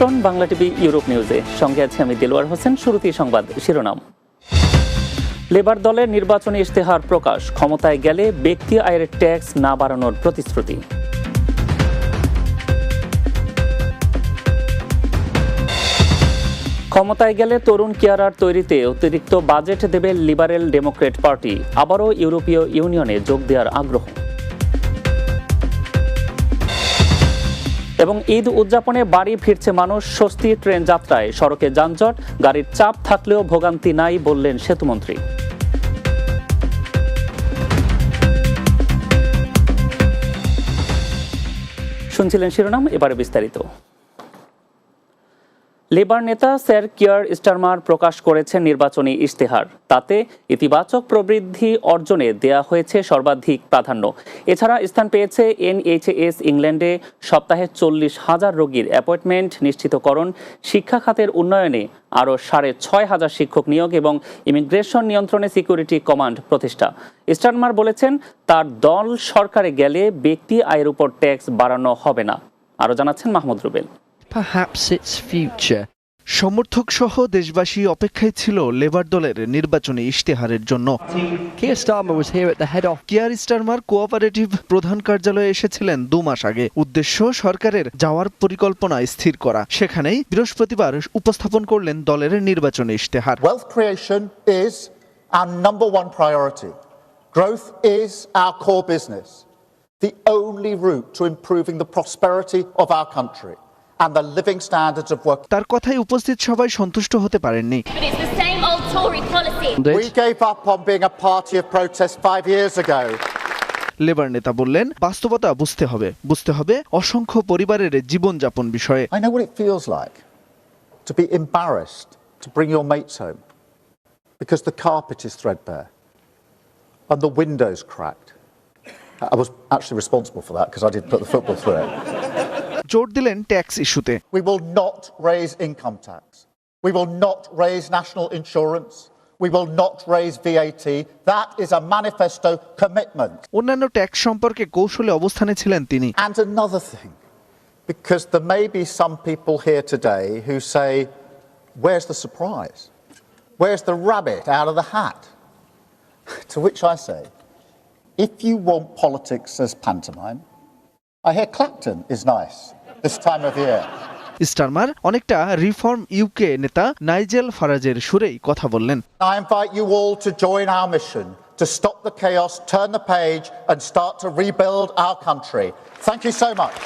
আমন্ত্রণ Bangla TV, Europe নিউজে। সঙ্গে আছে আমি দিলওয়ার হোসেন, শুরুতেই সংবাদ, শিরোনাম। লেবার দলের নির্বাচনী ইশতেহার প্রকাশ, ক্ষমতায় গেলে ব্যক্তি আয়ের ট্যাক্স না বাড়ানোর প্রতিশ্রুতি। ক্ষমতায় গেলে তরুণ কেয়ারার তৈরিতে অতিরিক্ত বাজেট দেবে লিবারেল ডেমোক্রেট পার্টি। আবারও ইউরোপীয় ইউনিয়নে যোগ দেওয়ার আগ্রহ। এবং ঈদ উদযাপনে বাড়ি ফিরছে মানুষ, স্বস্তি ট্রেন যাত্রায়। সড়কে যানজট, গাড়ির চাপ থাকলেও ভোগান্তি নাই বললেন সেতুমন্ত্রী। শুনছিলেন শিরোনাম, এবারে বিস্তারিত। লেবার নেতা স্যার কিয়ার স্টারমার প্রকাশ করেছেন নির্বাচনী ইশতেহার। তাতে ইতিবাচক প্রবৃদ্ধি অর্জনে দেয়া হয়েছে সর্বাধিক প্রাধান্য। এছাড়া স্থান পেয়েছে এনএইচএস ইংল্যান্ডে সপ্তাহে চল্লিশ হাজার রোগীর অ্যাপয়েন্টমেন্ট নিশ্চিতকরণ, শিক্ষা খাতের উন্নয়নে আরও সাড়ে ছয় হাজার শিক্ষক নিয়োগ এবং ইমিগ্রেশন নিয়ন্ত্রণে সিকিউরিটি কমান্ড প্রতিষ্ঠা। স্টারমার বলেছেন, তার দল সরকারে গেলে ব্যক্তি আয়ের উপর ট্যাক্স বাড়ানো হবে না। আরও জানাচ্ছেন Mahmud Rubel. perhaps its future. সমর্থক সহ দেশবাসী অপেক্ষায় ছিল লেবার দলের নির্বাচনী ইশতেহারের জন্য। কিয়ার স্টারমার কোঅপারেটিভ প্রধান কার্যালয়ে এসেছিলেন দু মাস আগে। উদ্দেশ্য সরকারের যাওয়ার পরিকল্পনা স্থির করা। সেখানেই বৃহস্পতিবার উপস্থাপন করলেন দলের নির্বাচনী ইশতেহার। Wealth creation is our number one priority growth is our core business the only route to improving the of our country and the living standards of work. তার কথায় উপস্থিত সবাই সন্তুষ্ট হতে পারেননি But it's the same old Tory policy. We gave up on being a party of protest five years ago. Labour নেতা বললেন বাস্তবতা বুঝতে হবে বুঝতে হবে অসংখ্য পরিবারের জীবনযাপন বিষয়ে I know what it feels like to be embarrassed to bring your mates home because the carpet is threadbare and the windows cracked. I was actually responsible for that because I did put the football through it. জোর দিলেন tax ইস্যুতে We will not raise income tax. We will not raise national insurance. We will not raise VAT. That is a manifesto commitment. অন্যান্য tax সম্পর্কে কৌশলে অবস্থানে ছিলেন তিনি And another thing, because there may be some people here today who say, Where's the surprise? Where's the rabbit out of the hat? to which I say, If you want politics as pantomime, I hear Clapton is nice This time of year. Starmer অনেকটা Reform UK নেতা Nigel ফারাজের সুরেই কথা বললেন I invite you all to join our mission to stop the chaos, turn the page, and start to rebuild our country. Thank you so much.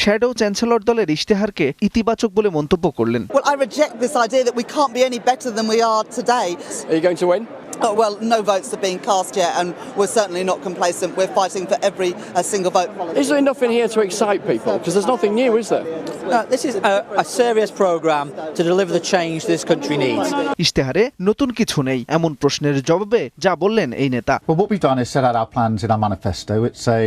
Shadow chancellor দলের ইশতেহারকে ইতিবাচক বলে মন্তব্য করলেন Well, I reject this idea that we can't be any better than we are today. Are you going to win? Oh, well, no votes have been cast yet, and we're certainly not complacent. We're fighting for every uh, single vote. Is there enough in here to excite people? Because there's nothing new, is there? No, this is a, a serious programme to deliver the change this country needs. ইশতেহারে নতুন কিছু নেই এমন প্রশ্নের জবাবে যা বললেন এই নেতা Well, what we've done is set out our plans in our manifesto. It's a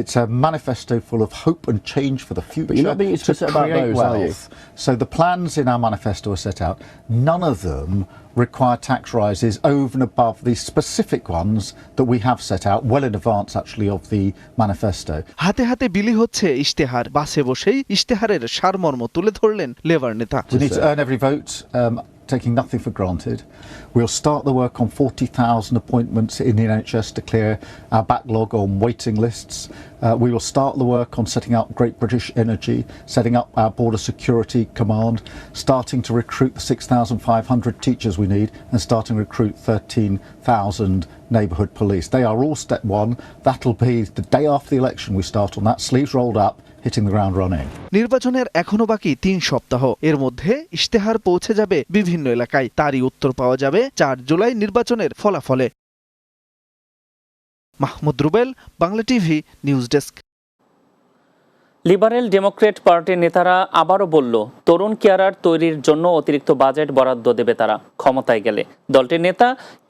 it's a manifesto full of hope and change for the future. you're not being to explicit about create those, are you? wealth. So the plans in our manifesto are set out. None of them require tax rises over and above the specific ones that we have set out well in advance, actually, of the manifesto. হাতে হাতে বিলি হচ্ছে ইশতেহার বাসে বসেই ইশতেহারের সারমর্ম তুলে ধরলেন লেবার নেতা We need to earn every vote, um, taking nothing for granted. We'll start the work on 40,000 appointments in the NHS to clear our backlog on waiting lists. Uh, we will start the work on setting up Great British Energy, setting up our Border Security Command, starting to recruit the 6,500 teachers we need, and starting to recruit 13,000 neighbourhood police. They are all step one. That'll be the day after the election we start on that, sleeves rolled up, hitting the ground running. নির্বাচনের এখনও বাকি তিন সপ্তাহ। এর মধ্যে ইশতেহার পৌঁছে যাবে বিভিন্ন এলাকায়। তারই উত্তর পাওয়া যাবে চার জুলাই নির্বাচনের ফলাফলে। Mahmud Rubel Bangla TV news desk. Liberal Democrat পার্টির নেতারা আবারও বলল তরুণ কেয়ারার তৈরির জন্য অতিরিক্ত বাজেট বরাদ্দ দেবে তারা ক্ষমতায় গেলে। দলটির নেতা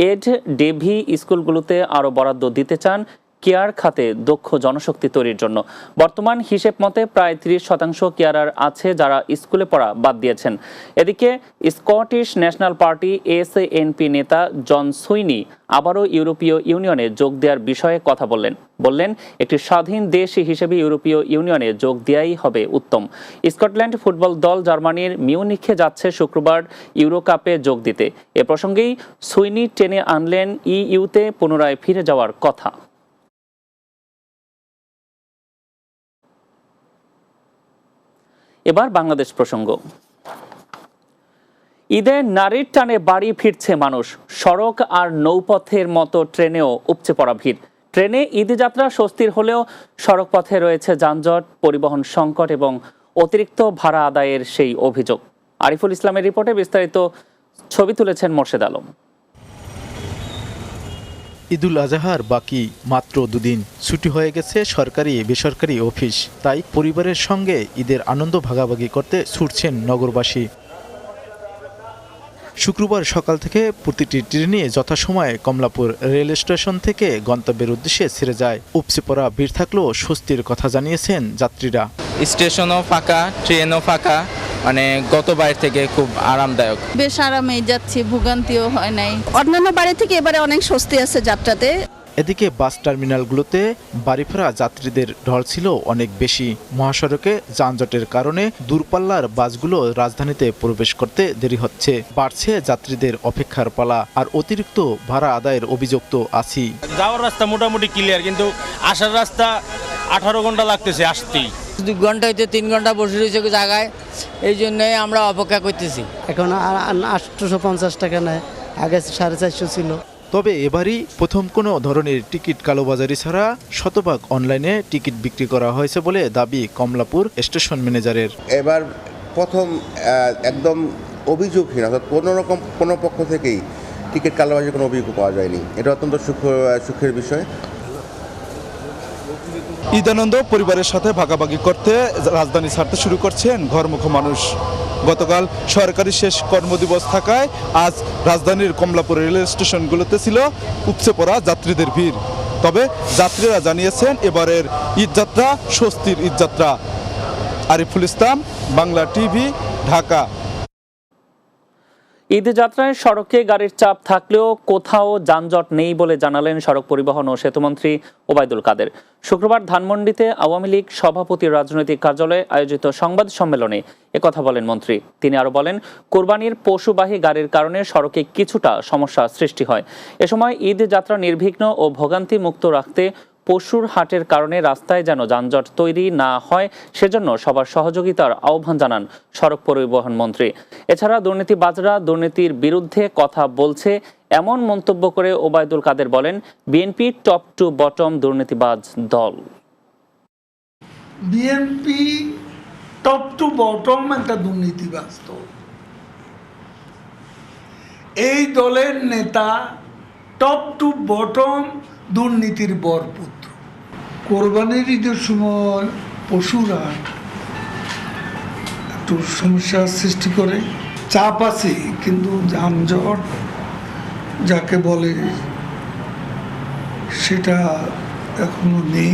এড ডেভি স্কুলগুলোতে আরও বরাদ্দ দিতে চান কেয়ার খাতে দক্ষ জনশক্তি তৈরির জন্য। বর্তমান হিসেব মতে প্রায় ত্রিশ শতাংশ কেয়ারার আছে যারা স্কুলে পড়া বাদ দিয়েছেন। এদিকে স্কটিশ ন্যাশনাল পার্টি এসএনপি নেতা জন সুইনি আবারও ইউরোপীয় ইউনিয়নে যোগ দেওয়ার বিষয়ে কথা বললেন। বললেন, একটি স্বাধীন দেশ হিসেবে ইউরোপীয় ইউনিয়নে যোগ দেওয়াই হবে উত্তম। স্কটল্যান্ড ফুটবল দল জার্মানির মিউনিখে যাচ্ছে শুক্রবার ইউরো কাপে যোগ দিতে। এ প্রসঙ্গেই সুইনি টেনে আনলেন ইইউতে পুনরায় ফিরে যাওয়ার কথা। এবার বাংলাদেশ প্রসঙ্গ। ঈদে নারীর টানে বাড়ি ফিরছে মানুষ। সড়ক আর নৌপথের মতো ট্রেনেও উপচে পড়া ভিড়। ট্রেনে ঈদ যাত্রা স্বস্তির হলেও সড়ক পথে রয়েছে যানজট, পরিবহন সংকট এবং অতিরিক্ত ভাড়া আদায়ের সেই অভিযোগ। আরিফুল ইসলামের রিপোর্টে বিস্তারিত ছবি তুলেছেন মোর্শেদ আলম। ঈদুল আজহার বাকি মাত্র দুদিন ছুটি হয়ে গেছে সরকারি, বেসরকারি অফিস। তাই পরিবারের সঙ্গে ঈদের আনন্দ ভাগাভাগি করতে ছুটছেন নগরবাসী। শুক্রবার সকাল থেকে প্রতিটি ট্রেনে যথাসময়ে কমলাপুর রেল স্টেশন থেকে গন্তব্যের উদ্দেশ্যে ছেড়ে যায়। উপচে পড়া ভিড় থাকলেও স্বস্তির কথা জানিয়েছেন যাত্রীরা। স্টেশনও ফাঁকা, ট্রেনও ফাঁকা। মানে গত গতবার থেকে খুব আরামদায়ক। বেশ আরামেই যাচ্ছি ভোগান্তিও হয় নাই। অন্যান্য বাড়ি থেকে এবারে অনেক স্বস্তি আছে যাত্রাতে। এদিকে বাস টার্মিনালগুলোতে বাড়ি ফেরা যাত্রীদের ঢল ছিল অনেক বেশি। মহাসড়কে যানজটের কারণে দূরপাল্লার বাসগুলো রাজধানীতে প্রবেশ করতে দেরি হচ্ছে। বাড়ছে যাত্রীদের অপেক্ষার পালা আর অতিরিক্ত ভাড়া আদায়ের অভিযোগ তো আছি যাওয়ার রাস্তা মোটামুটি ক্লিয়ার কিন্তু আসার রাস্তা আঠারো ঘণ্টা লাগতেছে আসতেই। দুই ঘণ্টা হইতে তিন ঘণ্টা বসে রয়েছে জায়গায়। এই জন্যই আমরা অপেক্ষা করতেছি। এখন আটশোশো পঞ্চাশ টাকা নেয়। আগে সাড়ে চারশো ছিল। তবে এবারই প্রথম কোনো ধরনের টিকিট কালোবাজারি ছাড়া শতভাগ অনলাইনে টিকিট বিক্রি করা হয়েছে বলে দাবি কমলাপুর স্টেশন ম্যানেজারের। এবার প্রথম একদম অভিযোগহীন অর্থাৎ কোনো রকম কোনো পক্ষ থেকেই টিকিট কালোবাজির কোনো অভিযোগ পাওয়া যায়নি। এটা অত্যন্ত সুখ সুখের বিষয়। ঈদানন্দ পরিবারের সাথে ভাগাভাগি করতে রাজধানী ছাড়তে শুরু করছেন ঘরমুখ মানুষ। গতকাল সরকারি শেষ কর্মদিবস থাকায় আজ রাজধানীর কমলাপুর রেল স্টেশনগুলোতে ছিল উপচে পড়া যাত্রীদের ভিড়। তবে যাত্রীরা জানিয়েছেন এবারের ঈদযাত্রা স্বস্তির ঈদযাত্রা। আরিফুল ইসলাম, বাংলা টিভি, ঢাকা। ঈদ যাত্রায় সড়কে গাড়ির চাপ থাকলেও কোথাও যানজট নেই বলে জানালেন সড়ক পরিবহন ও সেতুমন্ত্রী ওবায়দুল কাদের। শুক্রবার ধানমন্ডিতে আওয়ামী লীগ সভাপতির রাজনৈতিক কার্যালয়ে আয়োজিত সংবাদ সম্মেলনে একথা বলেন মন্ত্রী। তিনি আরও বলেন, কোরবানির পশুবাহী গাড়ির কারণে সড়কে কিছুটা সমস্যা সৃষ্টি হয়। এ সময় ঈদ যাত্রা নির্বিঘ্ন ও ভোগান্তি মুক্ত রাখতে পশুর হাটের কারণে রাস্তায় যেন যানজট তৈরি না হয়, সেজন্য সবার সহযোগিতার আহ্বান জানান সড়ক পরিবহন মন্ত্রী। এছাড়া দুর্নীতিবাজরা দুর্নীতির বিরুদ্ধে কথা বলছে এমন মন্তব্য করে ওবায়দুল কাদের বলেন, বিএনপি টপ টু বটম দুর্নীতিবাজ দল। বিএনপি টপ টু বটম একটা দুর্নীতিবাজ দল। এই দলের নেতা টপ টু বটম দুর্নীতির বরপুত্র কোরবানির ঈদের সময় পশুরা একটু সমস্যার সৃষ্টি করে। চাপ আছে, কিন্তু যানজট যাকে বলে সেটা এখনও নেই।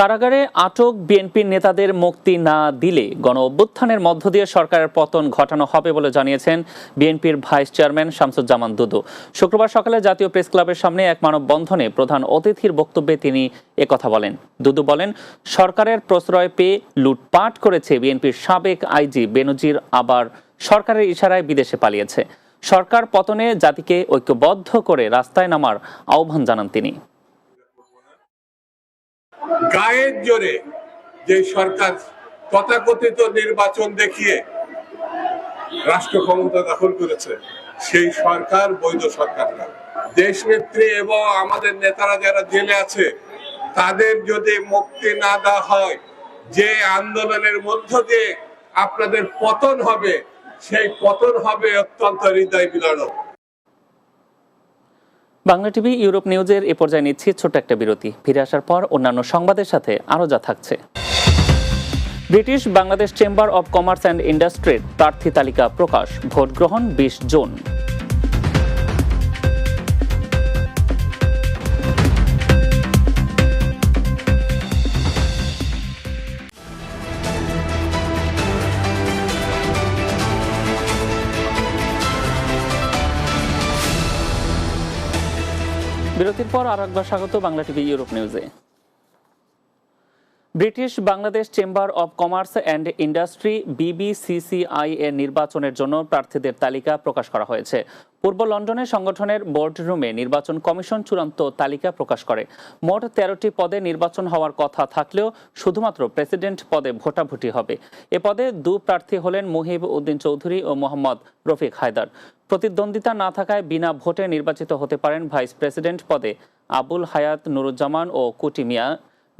কারাগারে আটক বিএনপির নেতাদের মুক্তি না দিলে গণ অভ্যুত্থানের মধ্য দিয়ে সরকারের পতন ঘটানো হবে বলে জানিয়েছেন বিএনপির ভাইস চেয়ারম্যান শামসুজ্জামান দুদু। শুক্রবার সকালে জাতীয় প্রেস ক্লাবের সামনে এক মানববন্ধনে প্রধান অতিথির বক্তব্যে তিনি একথা বলেন। দুদু বলেন, সরকারের প্রশ্রয় পেয়ে লুটপাট করেছে বিএনপির সাবেক আইজি বেনজির, আবার সরকারের ইশারায় বিদেশে পালিয়েছে। সরকার পতনে জাতিকে ঐক্যবদ্ধ করে রাস্তায় নামার আহ্বান জানান তিনি। গায়ের জোরে যে সরকার তথাকথিত নির্বাচন দেখিয়ে রাষ্ট্র ক্ষমতা দখল করেছে, সেই সরকার বৈধ সরকার না। দেশনেত্রী এবং আমাদের নেতারা যারা জেলে আছে, তাদের যদি মুক্তি না দেওয়া হয়, যে আন্দোলনের মধ্য দিয়ে আপনাদের পতন হবে, সেই পতন হবে অত্যন্ত হৃদয় বিদারক বাংলা টিভি, ইউরোপ নিউজের এ পর্যায়ে নিচ্ছি ছোট একটা বিরতি। ফিরে আসার পর অন্যান্য সংবাদের সাথে আরও যা থাকছে। British Bangladesh chamber of commerce and ইন্ডাস্ট্রির প্রার্থী তালিকা প্রকাশ ভোট গ্রহণ বিশ জুন। বিরতির পর আরেকবার একবার স্বাগত বাংলা টিভি ইউরোপ নিউজে। British Bangladesh chamber of commerce and industry BBCCI এর নির্বাচনের জন্য প্রার্থীদের তালিকা প্রকাশ করা হয়েছে। পূর্ব লন্ডনে সংগঠনের বোর্ড রুমে নির্বাচন কমিশন চূড়ান্ত তালিকা প্রকাশ করে। মোট তেরোটি পদে নির্বাচন হওয়ার কথা থাকলেও শুধুমাত্র প্রেসিডেন্ট পদে ভোটাভুটি হবে। এ পদে দু প্রার্থী হলেন মুহিব উদ্দিন চৌধুরী ও মোহাম্মদ রফিক হায়দার। প্রতিদ্বন্দ্বিতা না থাকায় বিনা ভোটে নির্বাচিত হতে পারেন ভাইস প্রেসিডেন্ট পদে আবুল হায়াত নুরুজ্জামান ও কুটি মিয়া।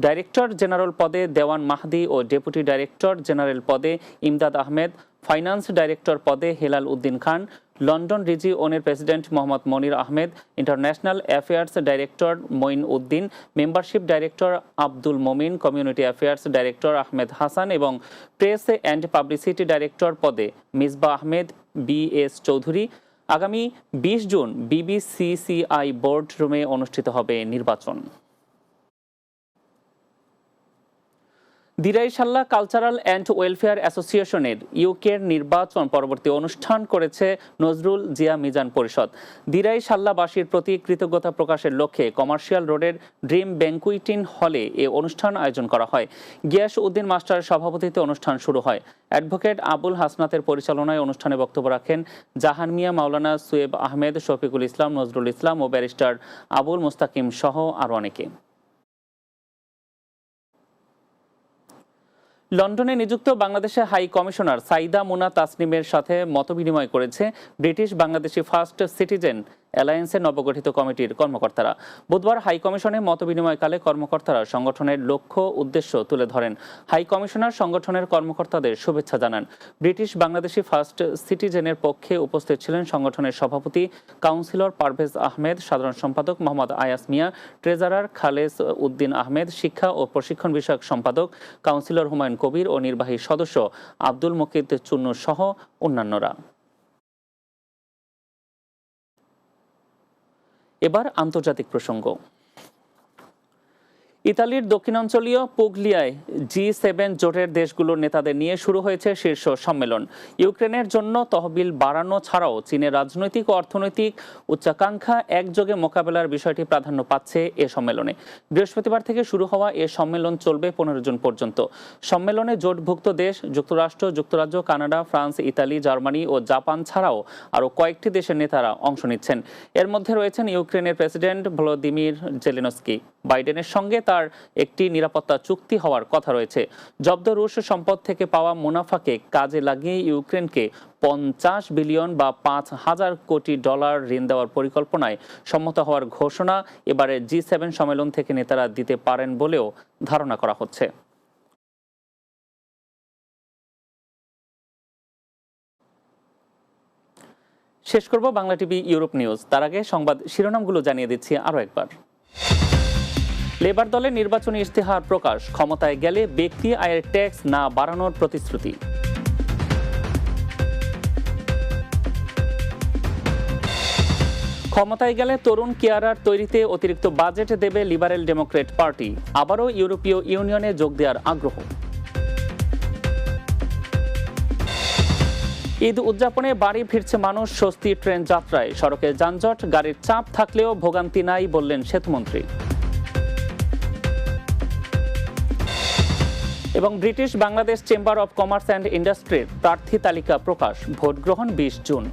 ডাইরেক্টর জেনারেল পদে দেওয়ান মাহদি ও ডেপুটি ডাইরেক্টর জেনারেল পদে ইমদাদ আহমেদ, ফাইন্যান্স ডাইরেক্টর পদে হেলাল উদ্দিন খান, লন্ডন রিজি ওনের president Mohammad Monir Ahmed, international affairs director Moin Uddin, membership director Abdul Momin, community affairs director Ahmed Hasan এবং প্রেস অ্যান্ড পাবলিসিটি ডাইরেক্টর পদে মিসবা আহমেদ, বি এস চৌধুরী। আগামী বিশ June BBCCI board রুমে অনুষ্ঠিত হবে নির্বাচন। দিরাইশাল্লাহ কালচারাল অ্যান্ড ওয়েলফেয়ার অ্যাসোসিয়েশনের ইউকের নির্বাচন পরবর্তী অনুষ্ঠান করেছে নজরুল জিয়া মিজান পরিষদ। দিরাইশাল্লাবাসীর প্রতি কৃতজ্ঞতা প্রকাশের লক্ষ্যে কমার্শিয়াল রোডের ড্রিম ব্যাঙ্কুইটিন হলে এ অনুষ্ঠান আয়োজন করা হয়। গিয়াস উদ্দিন মাস্টারের সভাপতিত্বে অনুষ্ঠান শুরু হয়। অ্যাডভোকেট আবুল হাসনাতের পরিচালনায় অনুষ্ঠানে বক্তব্য রাখেন জাহান মিয়া, মাওলানা সুয়েব আহমেদ, শফিকুল ইসলাম, নজরুল ইসলাম ও ব্যারিস্টার আবুল মুস্তাকিম সহ আরও অনেকে। লন্ডনে নিযুক্ত বাংলাদেশের হাই কমিশনার সাইদা মোনা তাসনিমের সাথে মতবিনিময় করেছে ব্রিটিশ বাংলাদেশি ফার্স্ট সিটিজেন অ্যালায়েন্সের নবগঠিত কমিটির কর্মকর্তারা। বুধবার হাই কমিশনে মতবিনিময়কালে কর্মকর্তারা সংগঠনের লক্ষ্য উদ্দেশ্য তুলে ধরেন। হাই কমিশনার সংগঠনের কর্মকর্তাদের শুভেচ্ছা জানান। ব্রিটিশ বাংলাদেশি ফার্স্ট সিটিজেনের পক্ষে উপস্থিত ছিলেন সংগঠনের সভাপতি কাউন্সিলর পারভেজ আহমেদ, সাধারণ সম্পাদক মোহাম্মদ আয়াস মিয়া, ট্রেজারার খালেস উদ্দিন আহমেদ, শিক্ষা ও প্রশিক্ষণ বিষয়ক সম্পাদক কাউন্সিলর হুমায়ুন কবির ও নির্বাহী সদস্য আব্দুল মুকিদ চুন্নু সহ অন্যান্যরা। এবার আন্তর্জাতিক প্রসঙ্গ। ইতালির দক্ষিণাঞ্চলীয় পুগলিয়ায় জি সেভেন জোটের দেশগুলোর নেতাদের নিয়ে শুরু হয়েছে শীর্ষ সম্মেলন। ইউক্রেনের জন্য তহবিল বাড়ানো ছাড়াও চীনের রাজনৈতিক ও অর্থনৈতিক উচ্চাকাঙ্ক্ষা একযোগে মোকাবেলার বিষয়টি প্রাধান্য পাচ্ছে এ সম্মেলনে। বৃহস্পতিবার থেকে শুরু হওয়া এ সম্মেলন চলবে পনেরো জুন পর্যন্ত। সম্মেলনে জোটভুক্ত দেশ যুক্তরাষ্ট্র, যুক্তরাজ্য, কানাডা, ফ্রান্স, ইতালি, জার্মানি ও জাপান ছাড়াও আরও কয়েকটি দেশের নেতারা অংশ নিচ্ছেন। এর মধ্যে রয়েছেন ইউক্রেনের প্রেসিডেন্ট ভলোদিমির জেলেনস্কি। বাইডেনের সঙ্গে তার একটি নিরাপত্তা চুক্তি হওয়ার কথা রয়েছে। জব্দ রুশ সম্পদ থেকে পাওয়া মুনাফাকে কাজে লাগিয়ে ইউক্রেনকে পঞ্চাশ বিলিয়ন বা পাঁচ হাজার কোটি ডলার ঋণ দেওয়ার পরিকল্পনায় সম্মত হওয়ার ঘোষণা এবারে জি সেভেন সম্মেলন থেকে নেতারা দিতে পারেন বলেও ধারণা করা হচ্ছে। শেষ করব বাংলা টিভি ইউরোপ নিউজ। তার আগে সংবাদ শিরোনামগুলো জানিয়ে দিচ্ছি আরও একবার। লেবার দলের নির্বাচনী ইশতেহার প্রকাশ, ক্ষমতায় গেলে ব্যক্তি আয়ের ট্যাক্স না বাড়ানোর প্রতিশ্রুতি। ক্ষমতায় গেলে তরুণ কেয়ারার তৈরিতে অতিরিক্ত বাজেট দেবে লিবারেল ডেমোক্রেট পার্টি, আবারও ইউরোপীয় ইউনিয়নে যোগ দেওয়ার আগ্রহ। ঈদ উদযাপনে বাড়ি ফিরছে মানুষ স্বস্তি ট্রেন যাত্রায়, সড়কে যানজট, গাড়ির চাপ থাকলেও ভোগান্তি নাই বললেন সেতুমন্ত্রী। এবং British Bangladesh chamber of commerce and ইন্ডাস্ট্রির প্রার্থী তালিকা প্রকাশ, ভোট গ্রহণ বিশ জুন।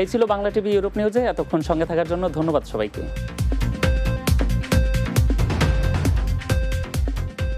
এই ছিল বাংলা টিভি ইউরোপ নিউজে, এতক্ষণ সঙ্গে থাকার জন্য ধন্যবাদ সবাইকে।